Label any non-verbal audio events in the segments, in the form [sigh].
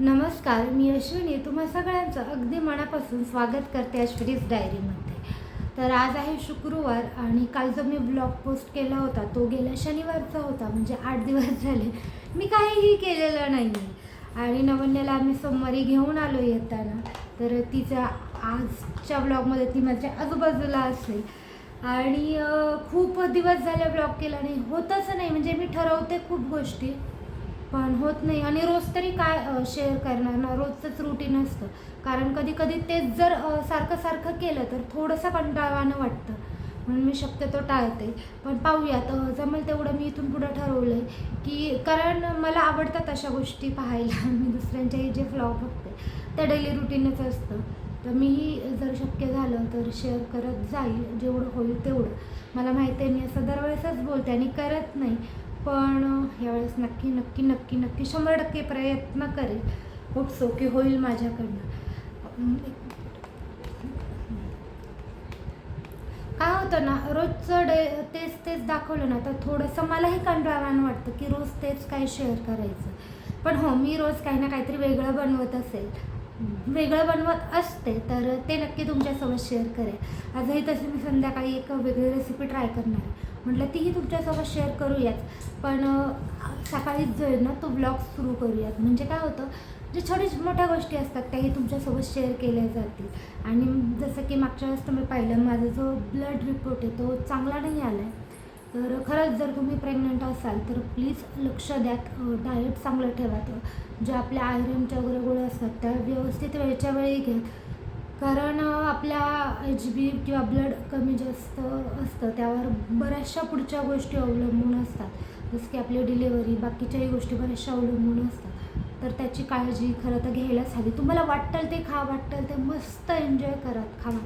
नमस्कार मी अश्विनी. तुम्हा सगळ्यांचं अगदी मनापासून स्वागत करते अश्विनीज डायरीमध्ये. तर आज आहे शुक्रवार आणि काल जो मी ब्लॉग पोस्ट केला होता तो गेल्या शनिवारचा होता म्हणजे आठ दिवस झाले. मी काहीही केलेलं नाही आणि नवन्याला आम्ही सोमवारी घेऊन आलो येताना. तर तिच्या आजच्या ब्लॉगमध्ये ती माझ्या आजूबाजूला असेल. आणि खूप दिवस झाले ब्लॉग केला नाही. होतच नाही. म्हणजे मी ठरवते खूप गोष्टी. पण होत नाही. आणि रोज तरी काय शेअर करणार ना? रोजचंच रुटीन असतं. कारण कधी कधी तेच जर सारखं सारखं केलं तर थोडंसं कंटाळवानं वाटतं. म्हणून मी शक्यतो टाळते. पण पाहूयात. जमेल तेवढं मी इथून पुढं ठरवलं आहे की कारण मला आवडतात अशा गोष्टी पाहायला. [laughs] मी दुसऱ्यांच्याही जे फ्लॉग बघते ते डेली रुटीनच असतं. तर मीही जर शक्य झालं तर शेअर करत जाईल. जेवढं होईल तेवढं. मला माहिती आहे मी असं दरवेळेसच बोलते आणि करत नाही. पण ह्यावेळेस नक्की नक्की नक्की नक्की शंभर टक्के प्रयत्न करेल. खूप सोके होईल माझ्याकडनं. काय होतं ना रोजचं डे तेच तेच दाखवलं ना तर थोडंसं मलाही कंटाळवान वाटतं की रोज तेच काय शेअर करायचं. पण हो मी रोज काही ना काहीतरी वेगळं बनवत असेल. वेगळं बनवत असते तर ते नक्की तुमच्यासोबत शेअर करेल. आजही तसं मी संध्याकाळी एक वेगळी रेसिपी ट्राय करणार आहे. म्हटलं तीही तुमच्यासोबत शेअर करूयाच पण सकाळीच जो आहे ना तो ब्लॉग सुरू करूयात. म्हणजे काय होतं जे छोट्या मोठ्या गोष्टी असतात त्याही तुमच्यासोबत शेअर केल्या जातील. आणि जसं की मागच्या वेळेस तुम्ही पाहिलं माझा जो ब्लड रिपोर्ट आहे तो चांगला नाही आला आहे तर खरंच जर तुम्ही प्रेग्नंट असाल तर प्लीज लक्ष द्या. डाएट चांगलं ठेवा तर ज्या आपल्या आयरनच्या वगैरे गोळ्या असतात त्या व्यवस्थित वेळच्या वेळी घ्या. कारण आपल्या एच बी किंवा ब्लड कमी जास्त असतं त्यावर बऱ्याचशा पुढच्या गोष्टी अवलंबून असतात. जसं की आपली डिलेवरी बाकीच्याही गोष्टी बऱ्याचशा अवलंबून असतात. तर त्याची काळजी खरं तर घ्यायलाच हवी. तुम्हाला वाटतं ते खा वाटतं ते मस्त एन्जॉय करा खावा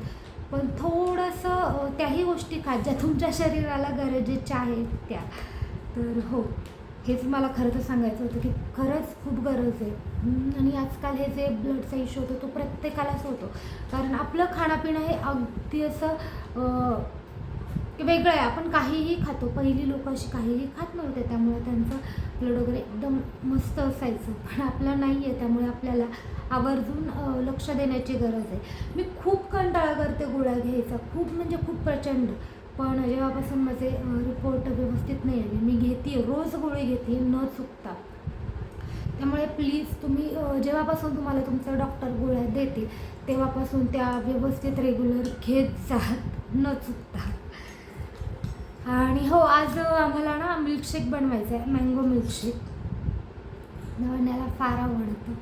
पण थोडंसं त्याही गोष्टी खा ज्या तुमच्या शरीराला गरजेच्या आहेत त्या. तर हो हेच मला खरं तर सांगायचं होतं की खरंच खूप गरज आहे. आणि आजकाल हे जे ब्लडचा इश्यू होतो तो प्रत्येकालाच होतो. कारण आपलं खाणंपिणं हे अगदी असं की वेगळं आहे. आपण काहीही खातो. पहिली लोक अशी काहीही खात नव्हते. त्यामुळे त्यांचं ब्लड वगैरे एकदम मस्त असायचं. पण आपलं नाही आहे त्यामुळे आपल्याला आवर्जून लक्ष देण्याची गरज आहे. मी खूप कंटाळा करते गोळ्या घ्यायचा. खूप म्हणजे खूप प्रचंड. पण जेव्हापासून माझे रिपोर्ट व्यवस्थित नाही आले. मी घेते. रोज गोळी घेते. न चुकता. त्यामुळे प्लीज तुम्ही जेव्हापासून तुम्हाला तुमचं डॉक्टर गोळ्या देते तेव्हापासून त्या व्यवस्थित रेग्युलर घेत जात न चुकता. आणि हो आज आम्हाला ना मिल्कशेक बनवायचं आहे मँगो मिल्कशेक नवण्याला फार आवडतं.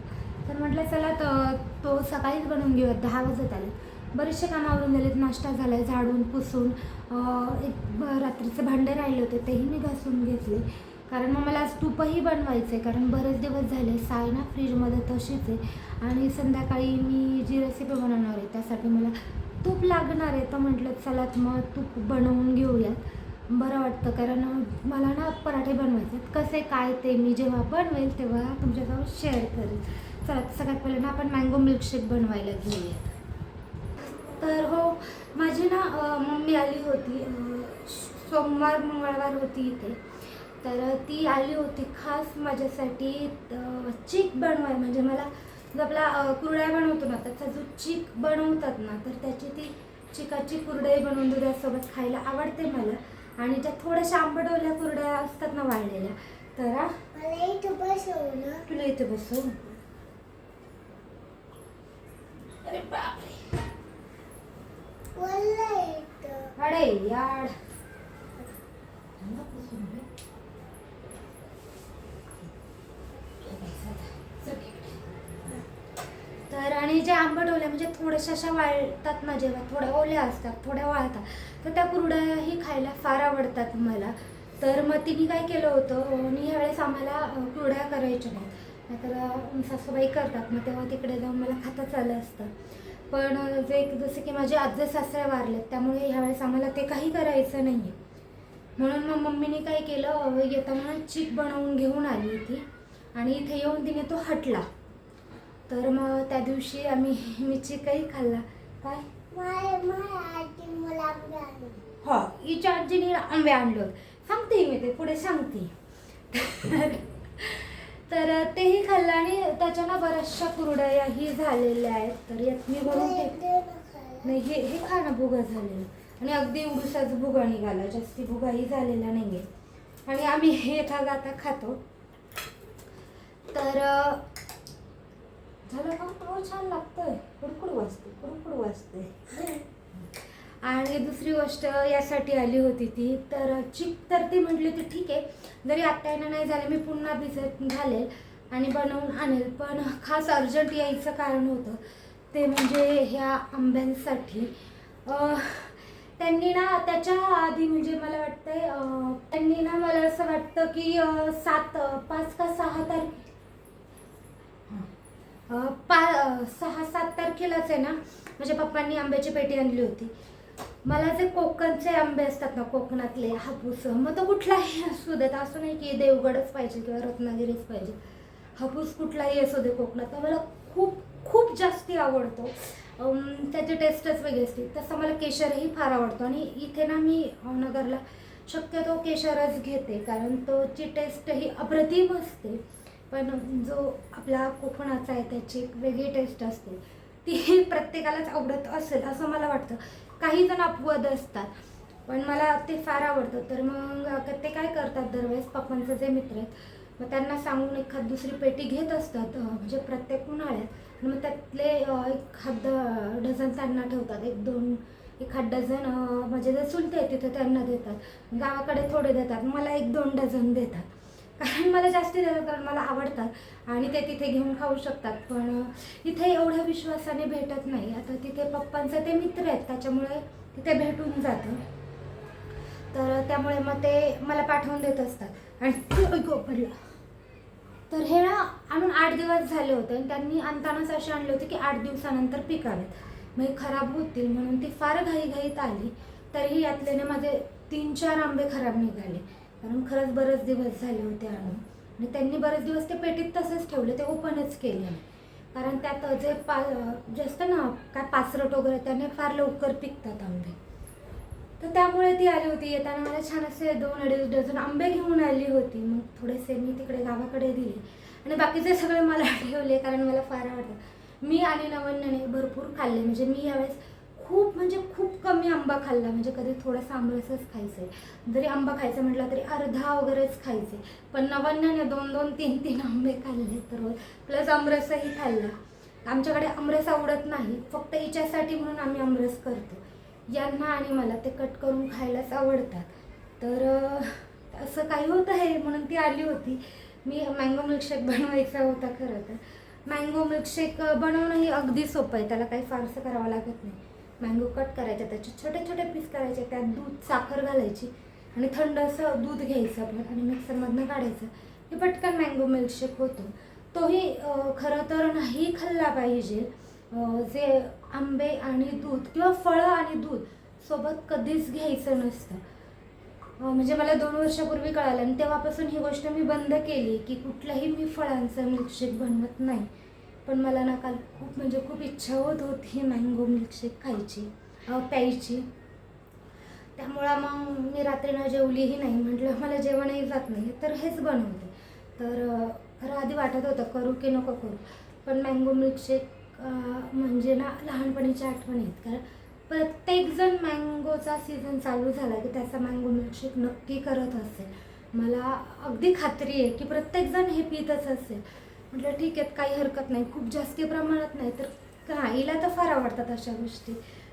तर म्हटलं चला तर तो सकाळीच बनवून घेऊयात दहा वाजत आले. बरेचसे कामं आवरून गेलेत नाश्ता झाला आहे झाडून पुसून एक रात्रीचे भांडे राहिले होते तेही मी घासून घेतले. कारण मग मला आज तूपही बनवायचं आहे कारण बरेच दिवस झाले साय ना फ्रीजमध्ये तशीच आहे. आणि संध्याकाळी मी जी रेसिपी बनवणार आहे त्यासाठी मला तूप लागणार आहे. तर म्हटलं चला मग तूप बनवून घेऊयात. बरं वाटतं कारण मला ना पराठे बनवायचे आहेत कसे काय ते मी जेव्हा बनवेल तेव्हा तुमच्यासोबत शेअर करेल. चला सगळ्यात पहिले ना आपण मँगो मिल्कशेक बनवायला घेऊयात तर हो माझी ना मम्मी आली होती सोमवार मंगळवार होती इथे. तर ती आली होती खास माझ्यासाठी चिक चीक बनवाय म्हणजे मला जो आपला कुरड्या बनवतो ना त्याचा जो चीक बनवतात ना तर त्याची ती चिकाची कुरडई बनवून दुधासोबत खायला आवडते मला. आणि ज्या थोड्याशा आंबटवल्या कुरड्या असतात ना वाळलेल्या. तर मला इथं बसव ना तुला इथे बसू अरे बापरे. वल्ला इथं. अरे यार तर आणि म्हणजे थोड्याशा अशा वाळतात ना जेव्हा थोड्या ओल्या असतात थोड्या वाळतात. तर त्या कुरड्याही खायला फार आवडतात मला. तर मग तिने काय केलं होतं आणि ह्यावेळेस आम्हाला कुरड्या करायच्या नाहीत. नाहीतर अं, सासूबाई करतात. मग तेव्हा तिकडे जाऊन मला खाताच आलं असतं. पण जे जसे की माझे आजे सासरे वारलेत त्यामुळे ह्यावेळेस आम्हाला ते काही करायचं नाही आहे म्हणून मग मम्मीने काय केलं येता म्हणून चीक बनवून घेऊन आली ती आणि इथे येऊन तिने तो हटला. तर मग त्या दिवशी आम्ही [laughs] मी चिकही खाल्ला. काय? माय माय आजी मला आणलं. हो हिच्या आजीने आंबे आणले. होते सांगते मी ते पुढे सांगते. तर तेही खाल्लं आणि त्याच्या ना बऱ्याचशा कुरडयाही झालेल्या आहेत. तर यात मी भरून. नाही हे हे खाणं भुगा झालेलं. आणि अगदी उडूसाच भुगा निघाला. जास्ती भुगाही झालेला नाही आहे आणि आम्ही हे आता खातो. तर झालं का? हो छान लागतंय. कुडकुड वाजते कुडकुड वाजते. [laughs] आणि दुसरी गोष्ट यासाठी आली होती ती. तर चिक तर ती म्हटली होती ठीक आहे. जरी आत्ता येणं नाही झालं मी पुन्हा भिजत घालेल आणि बनवून आणेल. पण खास अर्जंट यायचं कारण होतं. ते म्हणजे ह्या आंब्यांसाठी. त्यांनी ना त्याच्या आधी म्हणजे मला वाटतंय त्यांनी ना मला असं वाटतं की सात पाच का सहा तारीख पा सहा सात तारखेलाच आहे ना माझ्या पप्पांनी आंब्याची पेटी आणली होती. मला जे कोकणचे आंबे असतात ना कोकणातले हापूस मग तो कुठलाही असू देत असं नाही की देवगडच पाहिजे किंवा रत्नागिरीच पाहिजे. हापूस कुठलाही असू दे कोकणात मला खूप खूप जास्ती आवडतो. त्याची टेस्टच वेगळी असते तसं मला केशरही फार आवडतो. आणि इथे ना मी नगरला शक्यतो केशरच घेते कारण तोची टेस्ट ही अप्रतिम असते. पण जो आपला कोकणाचा आहे त्याची एक वेगळी टेस्ट असते. ती प्रत्येकालाच आवडत असेल असं मला वाटतं. काही जण अपवाद असतात पण मला ते फार आवडतं. तर मग ते काय करतात दरवेळेस? पप्पांचे जे मित्र आहेत मग त्यांना सांगून एखाद दुसरी पेटी घेत असतात म्हणजे प्रत्येक उन्हाळ्यात. मग त्यातले एखाद डझन त्यांना ठेवतात. एक दोन एखाद डझन म्हणजे जे चुलते आहेत तिथे त्यांना देतात. गावाकडे थोडे देतात मला एक दोन डझन देतात. कारण मला जास्ती देतात कारण मला आवडतात आणि ते तिथे घेऊन खाऊ शकतात. पण इथे एवढ्या विश्वासाने भेटत नाही. आता तिथे पप्पांचे ते मित्र आहेत त्याच्यामुळे तिथे भेटून जातं. तर त्यामुळे मग ते मला पाठवून देत असतात. आणि अय्यो, पडला. तर हे ना आणून आठ दिवस झाले होते आणि त्यांनी आणतानाच असे आणले होते की आठ दिवसानंतर पिकावेत. मग हे खराब होतील म्हणून ती फार घाईघाईत आली. तरीही यातल्याने माझे तीन चार आंबे खराब निघाले. कारण खरंच बरेच दिवस झाले होते आणून. आणि त्यांनी बरेच दिवस ते पेटीत तसेच ठेवले ते ओपनच केले कारण त्यात जे पा जे असतं ना काय पाचरट वगैरे त्याने फार लवकर पिकतात आंबे. तर त्यामुळे ती आली होती. येताना मला छान असे दोन अडीच डझन आंबे घेऊन आली होती. मग थोडेसे मी तिकडे गावाकडे दिले. आणि बाकीचे सगळे मला [laughs] ठेवले कारण मला फार आवडतं. मी आणि नवन्याने भरपूर खाल्ले. म्हणजे मी यावेळेस खूप म्हणजे खूप कमी आंबा खाल्ला. म्हणजे कधी थोडासा आंबरसच खायचं आहे जरी आंबा खायचा म्हटला तरी अर्धा वगैरेच खायचे पण नवन्याने दोन दोन तीन तीन आंबे खाल्ले तर प्लस आमरसही खाल्ला. आमच्याकडे आमरस आवडत नाही. फक्त हिच्यासाठी म्हणून आम्ही आमरस करतो. यांना आणि मला ते कट करून खायलाच आवडतात. तर असं काही होतं आहे म्हणून ती आली होती. मी मँगो मिल्कशेक बनवायचा होता खरं तर. मँगो मिल्कशेक बनवणंही अगदी सोपं आहे. त्याला काही फारसं करावं लागत नाही. मँगो कट करायचे त्याचे छोटे छोटे पीस करायचे त्यात दूध साखर घालायची आणि थंड असं दूध घ्यायचं आपण आणि मिक्सरमधनं काढायचं. हे पटकन मँगो मिल्कशेक होतो. तोही खरं तर नाही खाल्ला पाहिजे. जे आंबे आणि दूध किंवा फळं आणि दूध सोबत कधीच घ्यायचं नसतं. म्हणजे मला दोन वर्षापूर्वी कळालं आणि तेव्हापासून ही गोष्ट मी बंद केली की कुठल्याही मी फळांचं मिल्कशेक बनवत नाही. पण मला ना काल खूप म्हणजे खूप इच्छा होत होती मँगो मिल्कशेक खायची प्यायची. त्यामुळं मग मी रात्री जेवलीही नाही. म्हटलं मला जेवणही जात नाही. तर हेच बनवते. तर खरं आधी वाटत होतं करू की नको करू. पण मँगो मिल्कशेक म्हणजे ना लहानपणीच्या आठवणी आहेत कारण प्रत्येकजण मँगोचा सीझन चालू झाला की त्याचा मँगो मिल्कशेक नक्की करत असेल. मला अगदी खात्री आहे की प्रत्येकजण हे पितच असेल. म्हटलं ठीक आहे काही हरकत नाही खूप जास्त प्रमाणात नाही तर का हिला तर फार आवडतात अशा गोष्टी.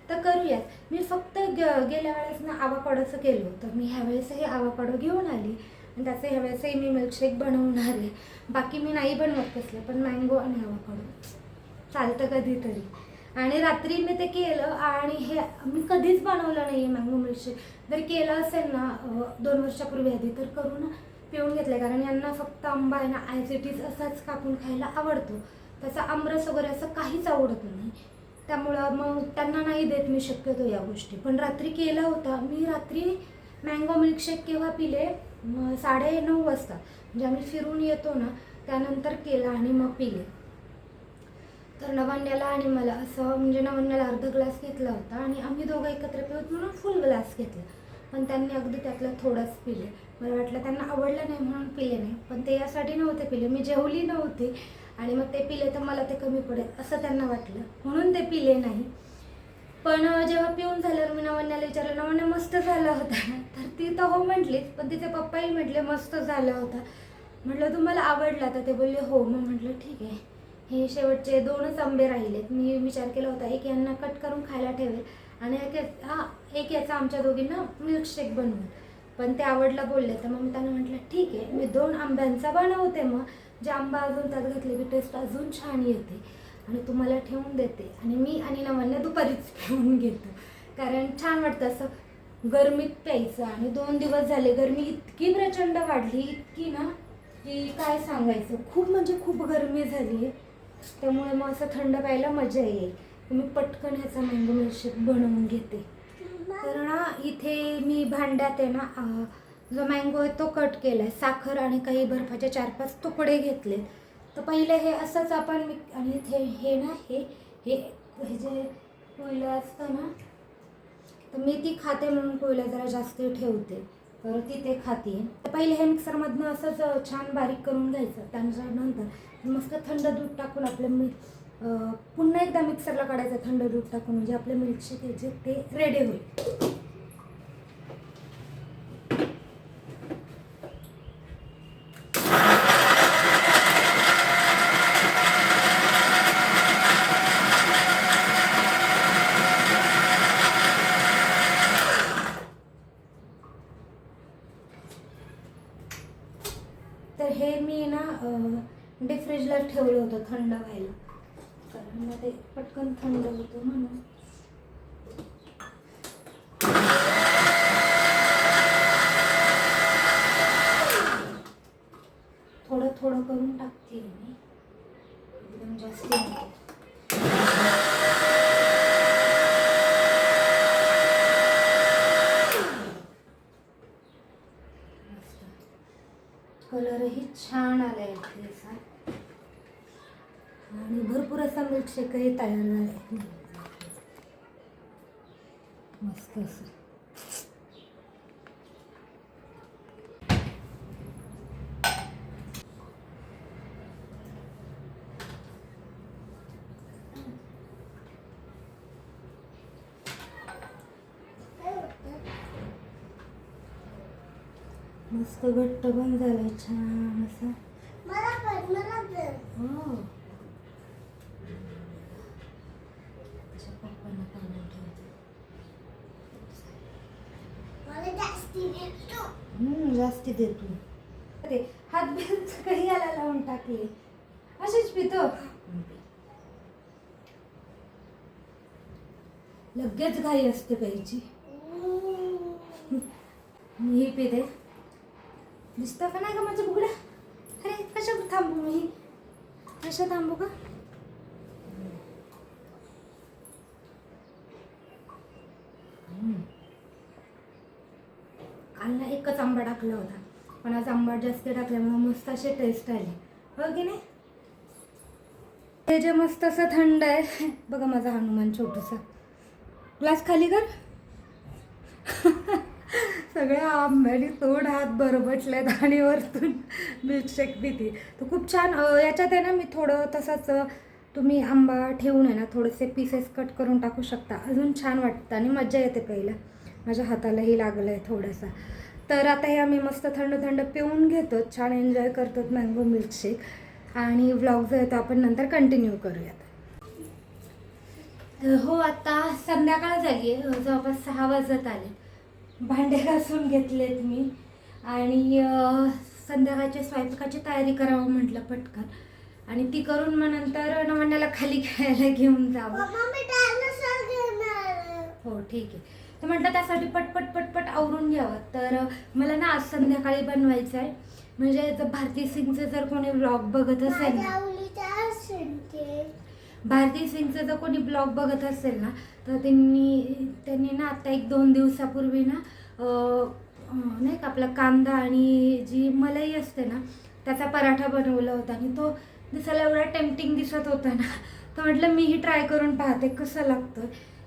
तर करूयात. मी फक्त ग गेल्या वेळेस ना आवाकाडोचं केलं होतं. मी ह्यावेळेसही आवाकाडो घेऊन आली आणि त्याचं ह्यावेळेसही मी मिल्कशेक बनवणार आहे. बाकी मी नाही बनवत कसलं पण मँगो आणि आवाकाडो चालतं कधीतरी. आणि रात्री मी ते केलं आणि हे मी कधीच बनवलं नाही आहे मँगो मिल्कशेक जर केलं असेल ना दोन वर्षापूर्वी आधी तर करू ना. पिऊन घेतलं कारण यांना फक्त आंबा आहे ना ॲज इट इज असाच कापून खायला आवडतो. त्याचा आमरस वगैरे असं काहीच आवडत नाही. त्यामुळं मग त्यांना नाही देत मी शक्यतो या गोष्टी. पण रात्री केला होता. मी रात्री मँगो मिल्कशेक केव्हा पिले? साडे नऊ वाजता. म्हणजे आम्ही फिरून येतो ना त्यानंतर केला आणि मग पिले. तर नवान्याला आणि मला असं म्हणजे नवन्याला अर्धा ग्लास घेतला होता आणि आम्ही दोघं एकत्र पिऊत म्हणून फुल ग्लास घेतला. पण त्यांनी अगदी त्यातलं थोडंच पिले. मला वाटलं त्यांना आवडलं नाही म्हणून पिले नाही. पण ते यासाठी नव्हते पिले. मी जेवली नव्हती आणि मग ते पिले तर मला ते कमी पडेल असं त्यांना वाटलं. म्हणून ते पिले नाही. पण जेव्हा पिऊन झाल्यावर मी नवन्याला विचारलं नवन्या मस्त झाला होता. तर ती तर हो म्हटलीच पण तिचे पप्पाही म्हटले मस्त झाला होता. म्हटलं तुम्हाला आवडला? तर ते बोलले हो. मग म्हटलं ठीक आहे. हे शेवटचे दोनच आंबे राहिलेत. मी विचार केला होता एक यांना कट करून खायला ठेवेल आणि एक हा एक याचा आमच्या दोघींना मिल्कशेक बनवेल पण ते आवडला बोलले तर मग मी त्यांना म्हटलं ठीक आहे मी दोन आंब्यांचा बनवते मग जे आंबा अजून त्यात घातले की टेस्ट अजून छान येते आणि तुम्हाला ठेवून देते आणि मी आणि नवन्या दुपारीच [laughs] पिऊन घेतो. कारण छान वाटतं असं गरमीत प्यायचं आणि दोन दिवस झाले गरमी इतकी प्रचंड वाढली इतकी ना की काय सांगायचं? खूप म्हणजे खूप गरमी झाली. आहे त्यामुळे मग असं थंड प्यायला मजा येईल. मी पटकन ह्याचा मँगो मिल्कशेक बनवून घेते. तर ना इथे मी भांड्यात आहे ना जो मँगो आहे तो कट केला आहे साखर आणि काही बर्फाचे चार पाच तुकडे घेतले तर पहिले हे असंच आपण मी आणि इथे हे ना हे हे हे जे कोयलं असतं ना तर मी ती खाते म्हणून कोयला जरा जास्त ठेवते. तर ती ते खाते. तर पहिले हे मिक्सरमधनं असंच छान बारीक करून घ्यायचं. त्यानंतर मस्त थंड दूध टाकून आपलं मी पुन्हा एकदा मिक्सरला काढायचं थंड दूध टाकून म्हणजे आपले मिल्कशेक आहे जे ते रेडी होईल. तर हे मी ना डीप फ्रीजला ठेवलं होतं थंड व्हायला. मध्ये ते पटकन थंड होतो म्हणून थोडं थोडं करून टाकते मी एकदम जास्त नाही. मस्त कलरही छान आलाय असा आणि भरपूर असा मिल्कशेकही तयार झालाय मस्त असं. मस्त घट्ट पण झालं छान असं मला पण मला पण हो त्याच्या पप्पांना काढून ठेवते मला जास्ती देतो हम्म, जास्त देतो. अरे हात बिल काही याला लावून टाकले. असेच पितो. लगेच घाई असते प्यायची मी ही पिते दिसतं का नाही का माझं बुगडा? अरे कशा थांबू मी? कशा थांबू का Mm. काल एकच आंबा टाकला होता. पण आज आंबा जास्त टाकल्यामुळे मस्त असे टेस्ट आले. हो की नाही? ते जे मस्त असं थंड आहे बघा माझा हनुमान छोटूसा. ग्लास खाली कर. सगळ्या आंब्याने तोड हात बरबटलेत आणि वरतून मिल्कशेक पिते. तर खूप छान याच्यात आहे ना मी थोडं तसंच तुम्ही आंबा ठेवून आहे ना थोडेसे पीसेस कट करून टाकू शकता. अजून छान वाटतं आणि मजा येते पहिला माझ्या हातालाही लागलं आहे थोडासा. तर आता हे आम्ही मस्त थंड थंड पिऊन घेतो छान एन्जॉय करतो मँगो मिल्कशेक. आणि व्लॉग जो आहे तो आपण नंतर कंटिन्यू करूयात. हो आता संध्याकाळ झाली आहे. जवळपास सहा वाजत आले. भांडे घासून घेतलेत मी. आणि संध्याकाळच्या स्वयंपाकाची तयारी करावं म्हटलं पटकन. आणि ती करून मग नंतर नवण्याला खाली खेळायला घेऊन जावं. हो ठीक आहे. तर म्हटलं त्यासाठी पटपट पटपट आवरून घ्यावं. तर मला ना आज संध्याकाळी बनवायचं आहे म्हणजे भारती सिंगचं जर कोणी व्लॉग बघत असेल ना भारती सिंगचं जर कोणी ब्लॉग बघत असेल ना तर त्यांनी त्यांनी ना आता एक दोन दिवसापूर्वी ना नाही का आपला कांदा आणि जी मलाई असते ना त्याचा पराठा बनवला होता. आणि तो दिसायला एवढा टेम्पटिंग दिसत होता ना. तर म्हटलं मीही ट्राय करून पाहते कसं लागतं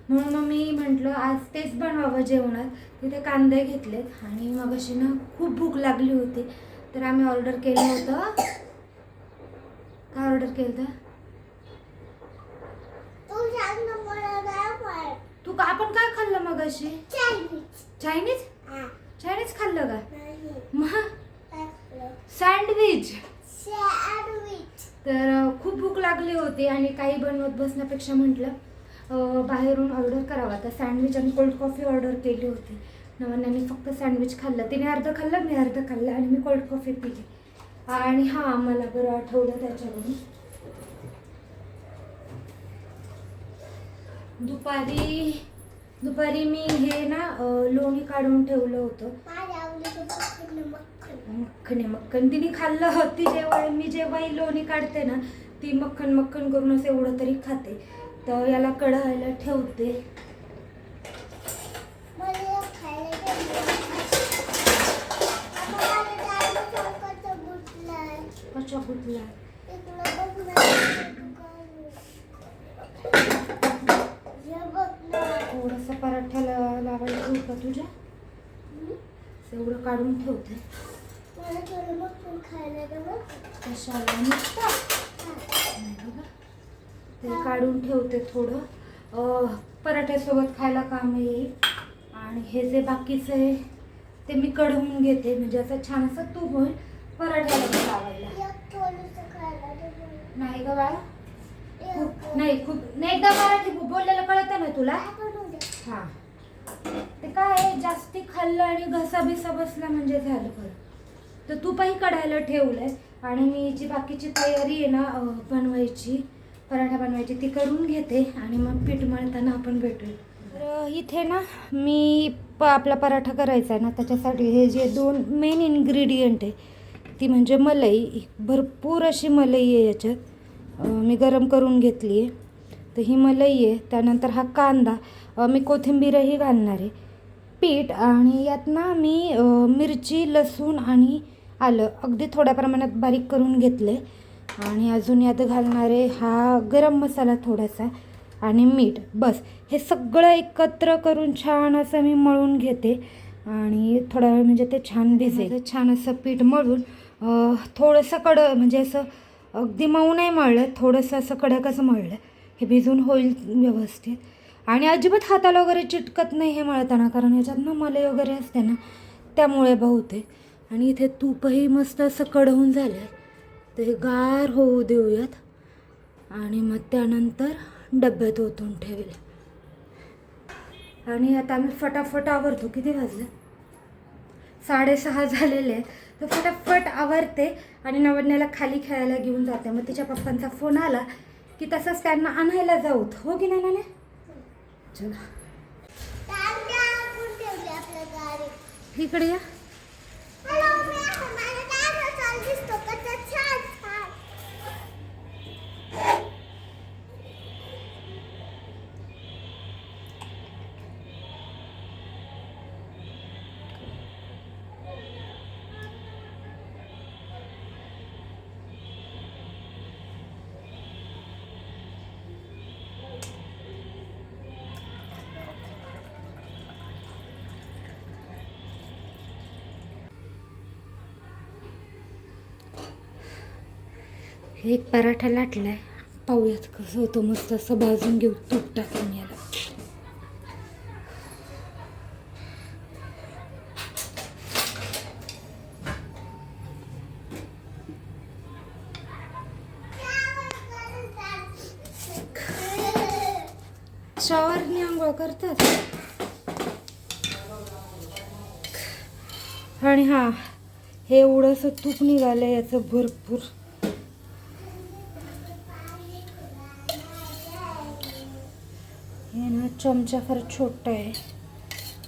म्हणून मग मी म्हटलं आज तेच बनवावं जेवणात. तिथे कांदे घेतलेत आणि मग अशी ना खूप भूक लागली होती. तर आम्ही ऑर्डर केलं होतं. काय ऑर्डर केलं होतं? तू का आपण काय खाल्लं मग अशी चायनीज चायनीज हा खाल्लं का? मग? सँडविच सँडविच तर खूप भूक लागली होती आणि काही बनवत बसण्यापेक्षा म्हटलं बाहेरून ऑर्डर करावा. तर सँडविच आणि कोल्ड कॉफी ऑर्डर केली होती. नवन्याने फक्त सँडविच खाल्लं. तिने अर्ध खाल्लं मी अर्धं खाल्लं आणि मी कोल्ड कॉफी पिली. आणि हां मला बरं आठवलं त्याच्यावरून. दुपारी दुपारी मी हे ना लोणी काढून ठेवलं होतं. मक्खन मक्खन आहे मक्खन. तिने खाल्लं होती. जेव्हा मी जेव्हाही लोणी काढते ना ती मक्खन मक्खन करून असं एवढं तरी खाते. तर याला कढायला ठेवते ना. थोडंसं पराठ्याला लावायला घेऊ का तुझ्या? एवढं काढून ठेवते. कशाला. नाही बघा. ते काढून ठेवते थोडं. पराठ्यासोबत खायला काम येईल. आणि हे जे बाकीचं आहे ते मी कढवून घेते. म्हणजे असं छान असं तूप होईल पराठ्याला लावायला नाही ग बाळा. खूप नाही खूप नाही एकदा मराठी बोललेलं कळतं ना तुला? हां. हा ते काय आहे, जास्ती खाल्लं आणि घसा बिसा बसला म्हणजे झालं बरं तर तूपही कढायला ठेवलंय आणि मी जी बाकीची तयारी आहे ना बनवायची पराठा बनवायची ती करून घेते आणि मग पीठ मळताना आपण भेटूया. तर इथे ना मी प आपला पराठा करायचा आहे ना त्याच्यासाठी हे जे दोन मेन इन्ग्रेडियंट आहे ती म्हणजे मलाई. भरपूर अशी मलाई आहे याच्यात. मी गरम करून घेतली आहे. तर ही मलाई आहे त्यानंतर हा कांदा. मी कोथिंबीरही घालणार आहे. पीठ आणि यात ना मी मिरची लसूण आणि आलं. अगदी थोड्या प्रमाणात बारीक करून घेतले आणि अजून यात घालणारे हा गरम मसाला थोडासा आणि मीठ. बस हे सगळं एकत्र करून छान असं मी मळून घेते आणि थोडा वेळ म्हणजे ते छान भिजेल. छान असं पीठ मळून थोडंसं कड म्हणजे असं अगदी मऊ नाही मळलं थोडंसं असं कडकच मळलं. हे भिजून होईल व्यवस्थित. आणि अजिबात हाताला वगैरे चिटकत नाही हे मळताना कारण ह्याच्यात ना मलई वगैरे असते ना त्यामुळे बहुतेक. आणि इथे तूपही मस्त असं कडवून झालं आहे तर हे गार होऊ देऊयात. आणि मग त्यानंतर डब्यात ओतून ठेवेल. आणि आता आम्ही फटाफट आवरतो. किती वाजले? साडेसहा झालेले आहे तर फटाफट आवरते आणि नवन्याला खाली खेळायला घेऊन जाते. मग तिच्या पप्पांचा फोन आला की तसंच त्यांना आणायला जाऊत हो की नाही नाने चला. इकडे या हॅलो, मी आहे. माझा डायनोसॉर दिसतो कसा छान छान. हे एक पराठा लाटलाय. पाहूयात कसं होतं मस्त असं भाजून घेऊ तूप टाकून याला. शॉवरनी आंघोळ करतात? आणि हा हे एवढंसं तूप निघालं याचं भरपूर. चमचा फार छोटा आहे.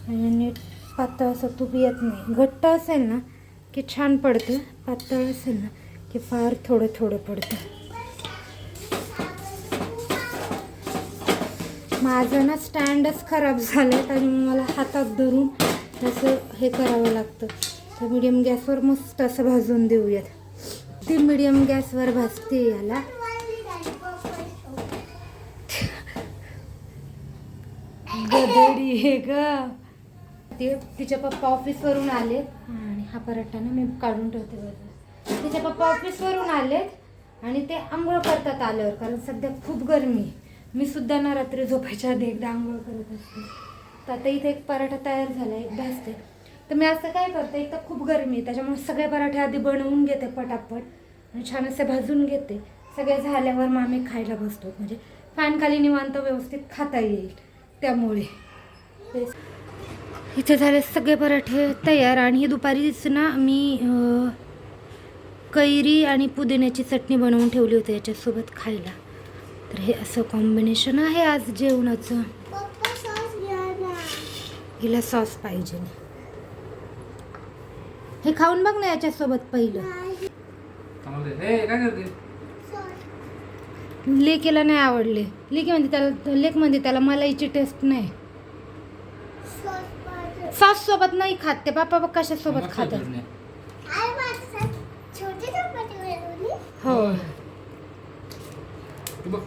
आणि नीट पातळ असं तूप येत नाही. घट्ट असेल ना की छान पडतं. पातळ असेल ना की फार थोडं थोडं पडतं. माझं ना स्टँडच खराब झालं आहे आणि मला हातात धरून असं हे करावं लागतं. तर मिडियम गॅसवर मस्त असं भाजून देऊयात. ती मिडियम गॅसवर भाजते याला. गदडी हे ग. ते तिचे पप्पा ऑफिसवरून आले आणि हा पराठा ना मी काढून ठेवते बरोबर तिचे पप्पा ऑफिसवरून आलेत आणि ते आंघोळ करतात आल्यावर कारण सध्या खूप गरमी आहे. मी सुद्धा ना रात्री झोपायच्या आधी एकदा आंघोळ करत असते. तर आता इथे एक पराठा तयार झाला एक भासते तर मी असं काय करते एक तर खूप गरमी आहे त्याच्यामुळे सगळे पराठे आधी बनवून घेते पटापट. आणि छान असे भाजून घेते. सगळे झाल्यावर मग आम्ही खायला बसतो म्हणजे फॅन खाली निवांत व्यवस्थित खाता येईल. त्यामुळे. इथे झाले सगळे पराठे तयार आणि ही दुपारीच ना मी कैरी आणि पुदिन्याची चटणी बनवून ठेवली होती याच्यासोबत खायला. तर हे असं कॉम्बिनेशन आहे आज जेवणाचं. हिला सॉस पाहिजे. हे खाऊन बघ ना याच्यासोबत पहिलं. काय करते? लेकीला नाही आवडले. लेकी म्हणते त्याला लेक म्हणते त्याला मलाईची टेस्ट नाही. सॉस सोबत नाही खात ते माझ्यासाठी छोटी चपाती बनवली हो. तू बघ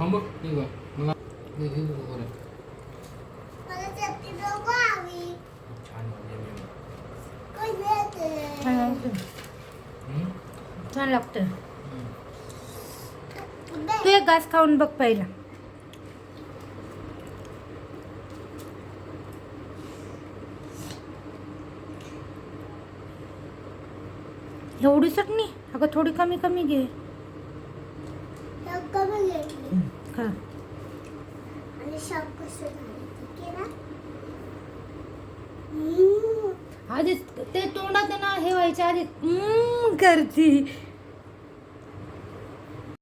एक घास खाऊन बघ पहिला. एवढी चटणी? अगं थोडी कमी कमी घे. खा. आधी ते तोंडात ना हे व्हायच्या आधी करती.